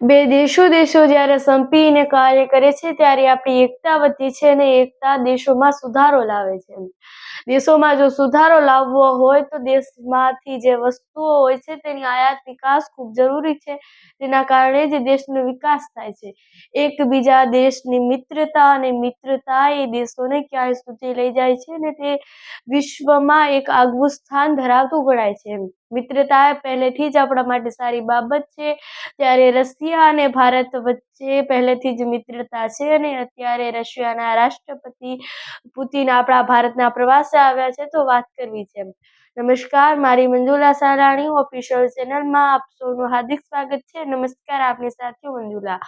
બે દેશો દેશો જ્યારે સંપીને કાર્ય કરે છે, ત્યારે આપણી એકતા વધી છે અને એકતા દેશોમાં સુધારો લાવે છે દેશોમાં જો સુધારો લાવવો હોય તો દેશમાંથી જે વસ્તુઓ હોય છે તેની આયાત વિકાસ ખૂબ જરૂરી છે. તેના કારણે જ દેશનો વિકાસ થાય છે. એકબીજા દેશની મિત્રતા અને મિત્રતા એ દેશોને ક્યાંય સુધી લઈ જાય છે અને તે વિશ્વમાં એક આગવું સ્થાન ધરાવતું ગણાય છે મિત્રતા પહેલેથી જ આપણા માટે સારી બાબત છે. ત્યારે રશિયા અને ભારત વચ્ચે પહેલેથી જ મિત્રતા છે અને અત્યારે રશિયાના રાષ્ટ્રપતિ પુતિન આપણા ભારતના પ્રવાસે આવ્યા છે તો વાત કરવી છે નમસ્કાર, મારી મંજુલા સારાણી ઓફિશિયલ ચેનલમાં આપ સૌનું હાર્દિક સ્વાગત છે. નમસ્કાર આપની સાથે મંજુલા.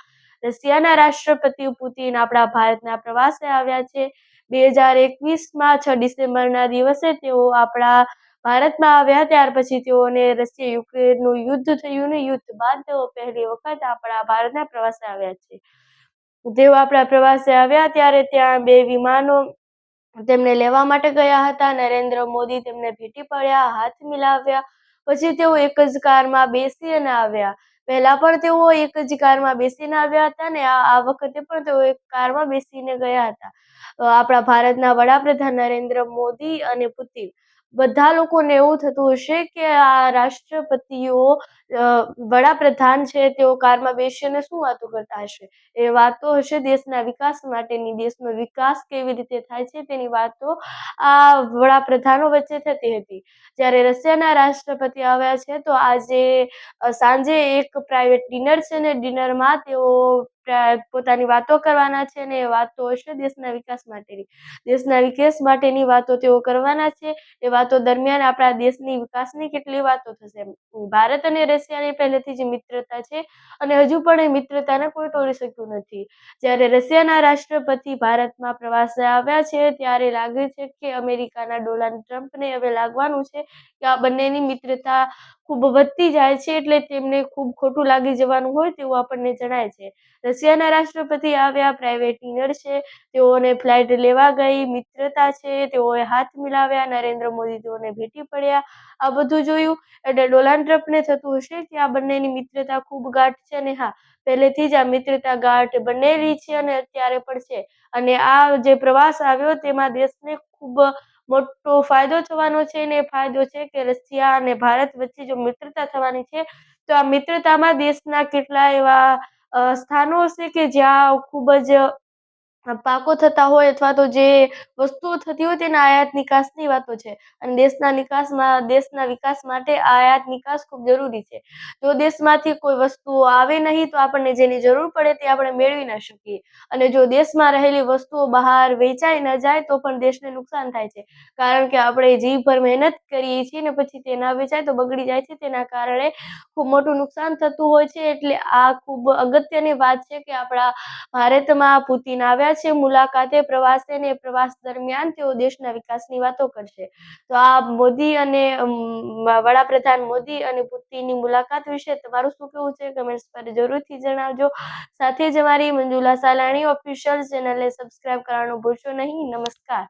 રશિયાના રાષ્ટ્રપતિ પુતિન આપણા ભારતના પ્રવાસે આવ્યા છે. બે હજાર એકવીસમાં છ ડિસેમ્બરના દિવસે તેઓ આપણા ભારતમાં આવ્યા ત્યાર પછી તેઓને રશિયા યુક્રેનનું યુદ્ધ થયું ને યુદ્ધ બાદ તેઓ પહેલી વખત આપણા ભારતના પ્રવાસે આવ્યા છે. તેઓ આપણા પ્રવાસે આવ્યા ત્યારે ત્યાં બે વિમાનો તેમને લેવા માટે ગયા હતા. નરેન્દ્ર મોદી તેમને ભેટી પડ્યા, હાથ મિલાવ્યા, પછી તેઓ એક જ કારમાં બેસી અને આવ્યા. પહેલા પણ તેઓ એક જ કારમાં બેસીને આવ્યા હતા ને આ વખતે પણ તેઓ એક કારમાં બેસીને ગયા હતા. આપણા ભારતના વડાપ્રધાન નરેન્દ્ર મોદી અને પુતિન બધા લોકોને એવું થતું હશે કે આ રાષ્ટ્રપતિઓ વડાપ્રધાન છે, તેઓ કારમાં બેસીને શું વાતો કરતા હશે? એ વાતો હશે દેશના વિકાસ માટેની. દેશનો વિકાસ કેવી રીતે થાય છે તેની વાતો આ વડાપ્રધાનો વચ્ચે થતી હતી. જ્યારે રશિયાના રાષ્ટ્રપતિ આવ્યા છે, તો આજે સાંજે એક પ્રાઇવેટ ડિનર છે ને ડિનરમાં તેઓ પોતાની વાતો કરવાના છે ને એ વાતો હશે દેશના વિકાસ માટેની. દેશના વિકાસ માટેની વાતો તેઓ કરવાના છે. એ વાતો દરમિયાન આપણા દેશની વિકાસની કેટલી વાતો થશે? ભારત અને રશિયાની પહેલેથી જ મિત્રતા છે. અને હજુ પણ એ મિત્રતાને કોઈ તોડી શક્યું નથી. જ્યારે રશિયાના રાષ્ટ્રપતિ ભારતમાં પ્રવાસે આવ્યા છે, ત્યારે લાગે છે કે અમેરિકાના ડોનાલ્ડ ટ્રમ્પને હવે લાગવાનું છે કે આ બંનેની મિત્રતા ખૂબ વધતી જાય છે, એટલે તેમને ખૂબ ખોટું લાગી જવાનું હોય તેવું આપણને જણાય છે. રશિયાના રાષ્ટ્રપતિ આવ્યા પ્રાઇવેટ ડિનર છે, તેઓને ફ્લાઇટ લેવા ગઈ, મિત્રતા છે, તેઓએ હાથ મિલાવ્યા, નરેન્દ્ર મોદી તેઓને ભેટી પડ્યા. આ બધું જોયું એટલે ડોનાલ્ડ ટ્રમ્પને થતું હશે કે આ બંનેની મિત્રતા ખૂબ ગાઢ છે અને હા, પહેલેથી જ આ મિત્રતા ગાઢ બનેલી છે અને અત્યારે પણ છે. અને આ જે પ્રવાસ આવ્યો તેમાં દેશને ખૂબ મોટો ફાયદો થવાનો છે ને ફાયદો છે કે રશિયા અને ભારત વચ્ચે જો મિત્રતા થવાની છે, તો આ મિત્રતામાં દેશના કેટલા એવા સ્થાનો હશે કે જ્યાં ખૂબ જ પાકો થતા હોય અથવા તો જે વસ્તુઓ થતી હોય તેના આયાત નિકાસની વાતો છે. અને દેશના નિકાસમાં, દેશના વિકાસ માટે આયાત નિકાસ ખૂબ જરૂરી છે. જો દેશમાંથી કોઈ વસ્તુઓ આવે નહીં, તો આપણને જેની જરૂર પડે તે આપણે મેળવી ન શકીએ. અને જો દેશમાં રહેલી વસ્તુઓ બહાર વેચાઈ ન જાય, તો પણ દેશને નુકસાન થાય છે. કારણ કે આપણે જીભર મહેનત કરીએ છીએ ને પછી તે ના વેચાય, તો બગડી જાય છે. તેના કારણે ખૂબ મોટું નુકસાન થતું હોય છે. એટલે આ ખૂબ અગત્યની વાત છે કે આપણા ભારતમાં પુતિન આવ્યા છે મુલાકાતે પ્રવાસે ને પ્રવાસ દરમિયાન તેઓ દેશના વિકાસની વાતો કરશે. તો આ મોદી અને વડાપ્રધાન મોદી અને પુતિનની મુલાકાત વિશે તમારું શું કહેવું છે? કમેન્ટ્સ પર જરૂરથી જણાવજો. સાથે જ અમારી મંજુલા સાલાણી ઓફિશિયલ ચેનલને સબસ્ક્રાઇબ કરવાનું ભૂલશો નહીં. નમસ્કાર.